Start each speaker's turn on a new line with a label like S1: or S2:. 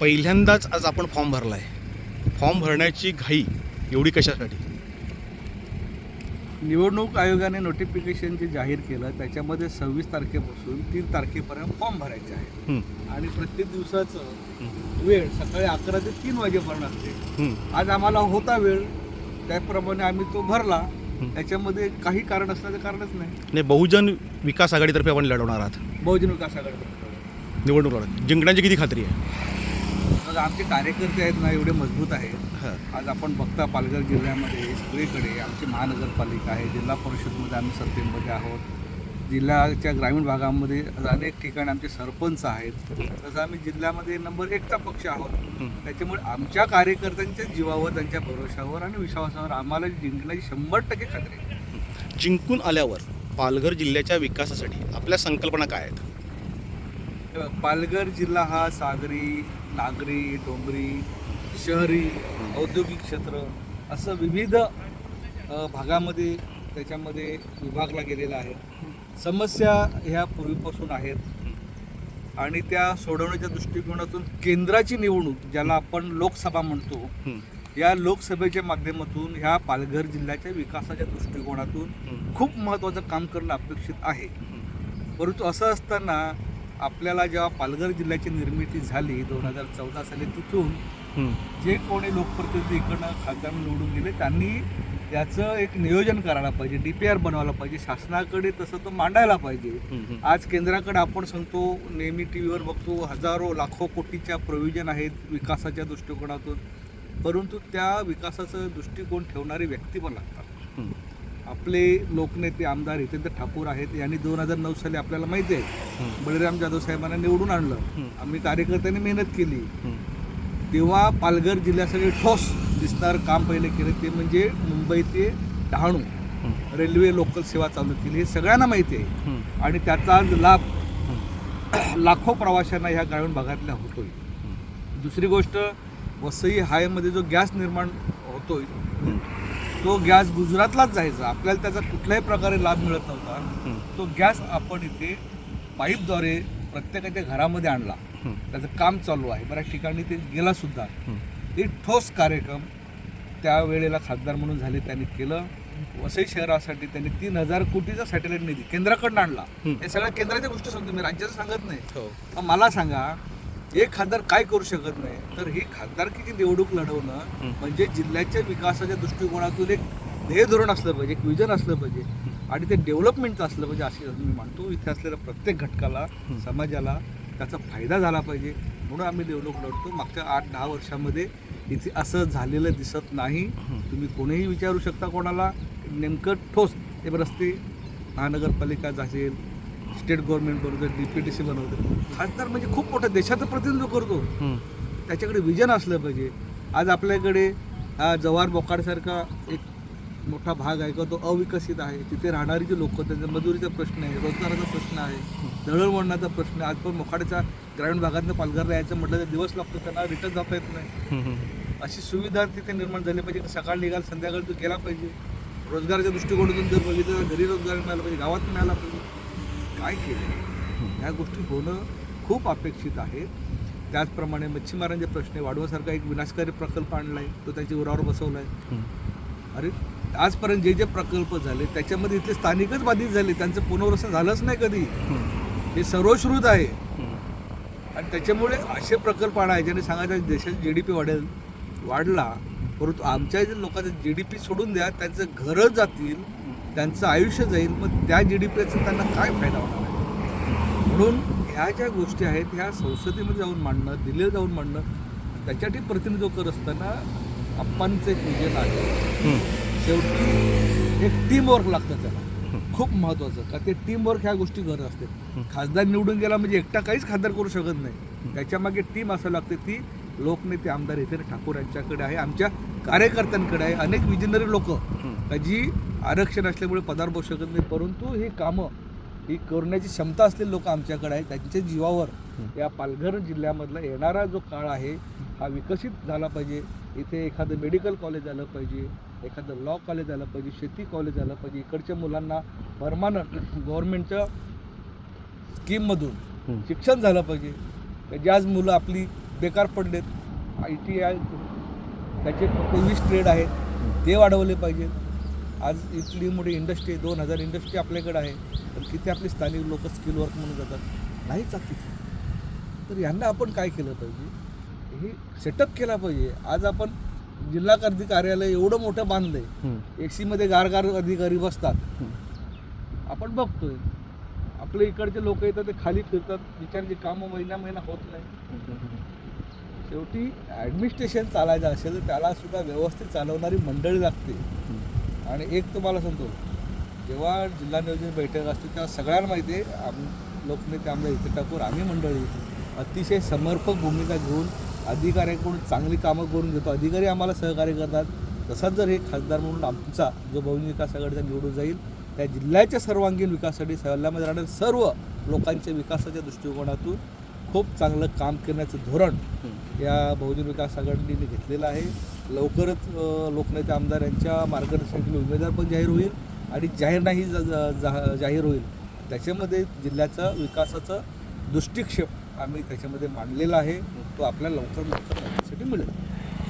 S1: पहिल्यांदाच आज आपण फॉर्म भरला आहे फॉर्म भरण्याची घाई एवढी कशासाठी?
S2: निवडणूक आयोगाने नोटिफिकेशन जे जाहीर केलं त्याच्यामध्ये सव्वीस तारखेपासून तीन तारखेपर्यंत फॉर्म भरायचे आहे आणि प्रत्येक दिवसाचं वेळ सकाळी अकरा ते तीन वाजेपर्यंत असते. आज आम्हाला होता वेळ त्याप्रमाणे आम्ही तो भरला. त्याच्यामध्ये काही कारण असण्याचं कारणच नाही.
S1: नाही बहुजन विकास आघाडीतर्फे आपण लढवणार आहात.
S2: बहुजन विकास आघाडी
S1: निवडणूक लढत जिंकण्याची किती खात्री आहे?
S2: मग आमचे कार्यकर्ते आहेत ना एवढे मजबूत आहेत. आज आपण बघता पालघर जिल्ह्यामध्ये सगळीकडे आमची महानगरपालिका आहे जिल्हा परिषदमध्ये आम्ही सत्तेमध्ये आहोत. जिल्ह्याच्या ग्रामीण भागामध्ये अनेक ठिकाणी आमचे सरपंच आहेत. तसं आम्ही जिल्ह्यामध्ये नंबर एकचा पक्ष आहोत. त्याच्यामुळे आमच्या कार्यकर्त्यांच्या जीवावर त्यांच्या भरोशावर आणि विश्वासावर आम्हाला जिंकण्याची शंभर टक्के खात्री
S1: जिंकून आल्यावर पालघर जिल्ह्याच्या विकासासाठी आपल्या संकल्पना काय आहेत?
S2: पालघर जिल्हा हा सागरी नागरी डोंगरी शहरी औद्योगिक क्षेत्र असं विविध भागामध्ये त्याच्यामध्ये विभागला गेलेला आहे. समस्या ह्या पूर्वीपासून आहेत. आणि त्या सोडवण्याच्या दृष्टिकोनातून केंद्राची निवडणूक ज्याला आपण लोकसभा म्हणतो या लोकसभेच्या माध्यमातून ह्या पालघर जिल्ह्याच्या विकासाच्या दृष्टिकोनातून खूप महत्त्वाचं काम करणं अपेक्षित आहे. परंतु असं असताना आपल्याला जेव्हा पालघर जिल्ह्याची निर्मिती झाली दोन हजार चौदा साली तिथून जे कोणी लोकप्रतिनिधी इकडनं खासदार निवडून गेले त्यांनी याचं एक नियोजन करायला पाहिजे डी पी आर बनवायला पाहिजे शासनाकडे तसं तो मांडायला पाहिजे. आज केंद्राकडे आपण सांगतो नेहमी टी व्हीवर बघतो हजारो लाखो कोटीच्या प्रोव्हिजन आहेत विकासाच्या दृष्टिकोनातून. परंतु त्या विकासाचं दृष्टिकोन ठेवणारी व्यक्ती पण लागतात. आपले लोकनेते आमदार हितेंद्र ठाकूर आहेत यांनी दोन हजार नऊ साली आपल्याला माहिती आहे. बळीराम जाधव साहेबांना निवडून आणलं. आम्ही कार्यकर्त्यांनी मेहनत केली. तेव्हा पालघर जिल्ह्यासाठी ठोस दिसणारं काम पहिले केलं ते म्हणजे मुंबई ते डहाणू रेल्वे लोकल सेवा चालू केली हे सगळ्यांना माहिती आहे. आणि त्याचा लाभ लाखो प्रवाशांना ह्या ग्रामीण भागातल्या होतोय. दुसरी गोष्ट वसई हायमध्ये जो गॅस निर्माण होतोय तो गॅस गुजरातलाच जायचा. आपल्याला त्याचा कुठल्याही प्रकारे लाभ मिळत नव्हता. तो गॅस आपण इथे पाईपद्वारे प्रत्येकाच्या घरामध्ये आणला. त्याचं काम चालू आहे. बऱ्याच ठिकाणी ते गेला सुद्धा.
S1: हं.
S2: एक ठोस कार्यक्रम त्यावेळेला खासदार म्हणून झाले त्यांनी केलं. वसई शहरासाठी त्यांनी तीन हजार कोटीचा सॅटेलाइट निधी केंद्राकडनं आणला.
S1: हं.
S2: सगळ्या केंद्राच्या गोष्टी सांगतो मी. राज्याचं सांगत नाही.
S1: हो.
S2: मला सांगा एक खासदार काय करू शकत नाही तर ही खासदारकीची निवडणूक लढवणं. म्हणजे जिल्ह्याच्या विकासाच्या दृष्टिकोनातून एक ध्येय धोरण असलं पाहिजे एक विजन असलं पाहिजे आणि ते डेव्हलपमेंटचं असलं पाहिजे असे मी मानतो इथे असलेल्या प्रत्येक घटकाला. समाजाला त्याचा फायदा झाला पाहिजे म्हणून आम्ही निवडणूक लढतो मागच्या आठ दहा वर्षामध्ये इथे असं झालेलं दिसत नाही. तुम्ही कोणीही विचारू शकता कोणाला नेमकं ठोस ते रस्ते महानगरपालिका असेल स्टेट गव्हर्नमेंट बनवतं डी पी टी सी बनवतं. खासदार म्हणजे खूप मोठं देशाचं प्रतिनिधित्व करतो.
S1: हं,
S2: त्याच्याकडे विजन असलं पाहिजे. आज आपल्याकडे हा जवाहर बोकाडसारखा एक मोठा भाग आहे किंवा तो अविकसित आहे. तिथे राहणारी जी लोक त्यांचा मजुरीचा प्रश्न आहे रोजगाराचा प्रश्न आहे दळणवळणाचा प्रश्न आहे. आज पण मोखाड्याच्या ग्रामीण भागातनं पालघरला यायचं म्हटलं तर दिवस लागतो त्यांना रिटर्न जाता येत नाही. अशी सुविधा तिथे निर्माण झाली पाहिजे. सकाळ निघाल संध्याकाळी तू गेला पाहिजे. रोजगाराच्या दृष्टिकोनातून जर बघितलं तर घरी रोजगार मिळाला पाहिजे गावात मिळाला पाहिजे. काय केलं ह्या गोष्टी होणं खूप अपेक्षित आहे. त्याचप्रमाणे मच्छीमारांचे प्रश्न वाढवासारखा एक विनाशकारी प्रकल्प आणला आहे तो त्यांच्या उरावर बसवला आहे. अरे आजपर्यंत जे जे प्रकल्प झाले त्याच्यामध्ये इथले स्थानिकच बाधित झाले त्यांचं पुनर्वसन झालंच नाही कधी.
S1: हं,
S2: सर्वश्रुत आहे. आणि त्याच्यामुळे असे प्रकल्प आणा ज्याने सांगायचं देशाची जी डी पी वाढेल वाढला परंतु आमच्या जे लोकांचं जी डी पी सोडून द्या त्यांचं घरं जातील त्यांचं आयुष्य जाईल मग त्या जी डी पीचा त्यांना काय फायदा होणार आहे? म्हणून ह्या ज्या गोष्टी आहेत ह्या संसदेमध्ये जाऊन मांडणं दिल्लीला जाऊन मांडणं त्याच्यासाठी प्रतिनिधित्व करत असताना आप्पांचं एक विजन आहे. शेवटी एक टीम वर्क लागतं त्याला. खूप महत्त्वाचं का ते टीम वर्क ह्या गोष्टी करत असते. खासदार निवडून गेला म्हणजे एकटा काहीच खासदार करू शकत नाही. त्याच्यामागे टीम असं लागते ती लोकनेते आमदार हितेंद्र ठाकूर यांच्याकडे आहे आमच्या कार्यकर्त्यांकडे आहे अनेक विजनरी लोक. का जी आरक्षण असल्यामुळे पदार बसू शकत नाही. परंतु ही कामं ही करण्याची क्षमता असलेली लोक आमच्याकडे आहेत. त्यांच्या जीवावर. या पालघर जिल्ह्यामधला येणारा जो काळ आहे हा विकसित झाला पाहिजे. इथे एखादं मेडिकल कॉलेज आलं पाहिजे एखादं लॉ कॉलेज आलं पाहिजे शेती कॉलेज आलं पाहिजे. इकडच्या मुलांना परमानंट गव्हर्नमेंटच्या स्कीममधून. शिक्षण झालं पाहिजे. का ज्याच मुलं आपली बेकार पडलेत आय टी आय त्याचे तेवीस ट्रेड आहेत ते वाढवले पाहिजेत. आज इथली मोठी इंडस्ट्री दोन हजार इंडस्ट्री आपल्याकडे आहे पण किती आपली स्थानिक लोक स्किल वर्क म्हणून जातात. नाहीच तिथे. तर यांना आपण काय केलं पाहिजे? हे सेटअप केला पाहिजे. आज आपण जिल्हा कर्दी कार्यालय एवढं मोठं बांधलंय
S1: हम्म.
S2: ए सीमध्ये गारगार अधिकारी बसतात. आपण बघतोय. आपल्या इकडचे लोक येतात ते खाली फिरतात. विचारचे कामं महिना महिना होत नाही. शेवटी ॲडमिनिस्ट्रेशन चालायचं असेल तर त्याला सुद्धा व्यवस्थित चालवणारी मंडळी लागते. आणि एक तुम्हाला सांगतो जेव्हा जिल्हा नियोजन बैठक असते तेव्हा सगळ्यांना माहिती आहे आम लोकनेते आमच्या इथे टाकून आम्ही मंडळी अतिशय समर्पक भूमिका घेऊन अधिकाऱ्यांकडून चांगली कामं करून घेतो. अधिकारी आम्हाला सहकार्य करतात. तसाच जर हे खासदार म्हणून आमचा जो भवन विकास आघाडीचा निवडून जाईल त्या जिल्ह्याच्या सर्वांगीण विकासासाठी सल्ल्यामध्ये राहणाऱ्या सर्व लोकांच्या विकासाच्या दृष्टिकोनातून खूप चांगलं काम करण्याचं धोरण. या बहुजन विकास आघाडीने घेतलेलं आहे. लवकरच लोकनेते आमदार यांच्या मार्गदर्शनाखाली उमेदवार पण जाहीर होईल आणि जाहीरनाही ज- ज- जा- जाहीर होईल. त्याच्यामध्ये जिल्ह्याचा विकासाचं दृष्टिक्षेप आम्ही त्याच्यामध्ये मांडलेला आहे. तो आपल्याला लवकर लवकर मिळेल.